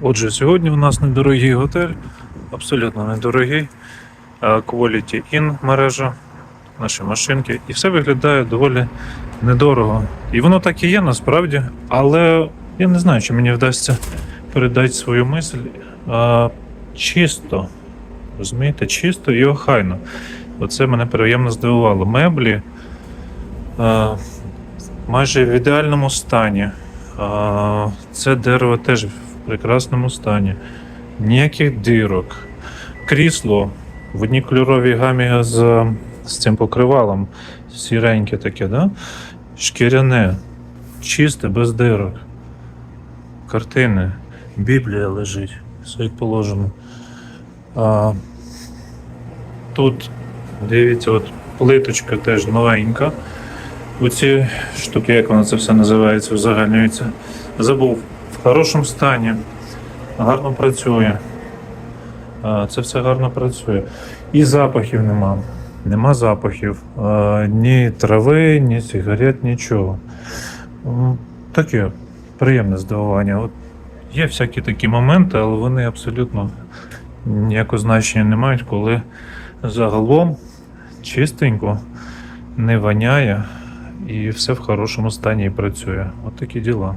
Отже, сьогодні у нас недорогий готель, абсолютно недорогий. Quality Inn мережа, наші машинки, і все виглядає доволі недорого. І воно так і є насправді, але я не знаю, чи мені вдасться передати свою мисль а, чисто. Розумієте, чисто і охайно. Оце мене приємно здивувало. Меблі а, майже в ідеальному стані. А, це дерево теж прекрасному стані. Ніяких дирок. Крісло в одній кольоровій гамі з, з цим покривалом. Сіреньке таке, да? Шкіряне, чисте, без дирок. Картини. Біблія лежить. Все як положено. А, тут, дивіться, от плиточка теж новенька. Оці штуки, як воно це все називається, узагальнюється. Забув. В хорошому стані. Гарно працює. Це все гарно працює. І запахів нема. Нема запахів. Ні трави, ні сигарет, нічого. Таке приємне здивування. От є всякі такі моменти, але вони абсолютно ніякого значення не мають, коли загалом чистенько, не воняє і все в хорошому стані і працює. От такі діла.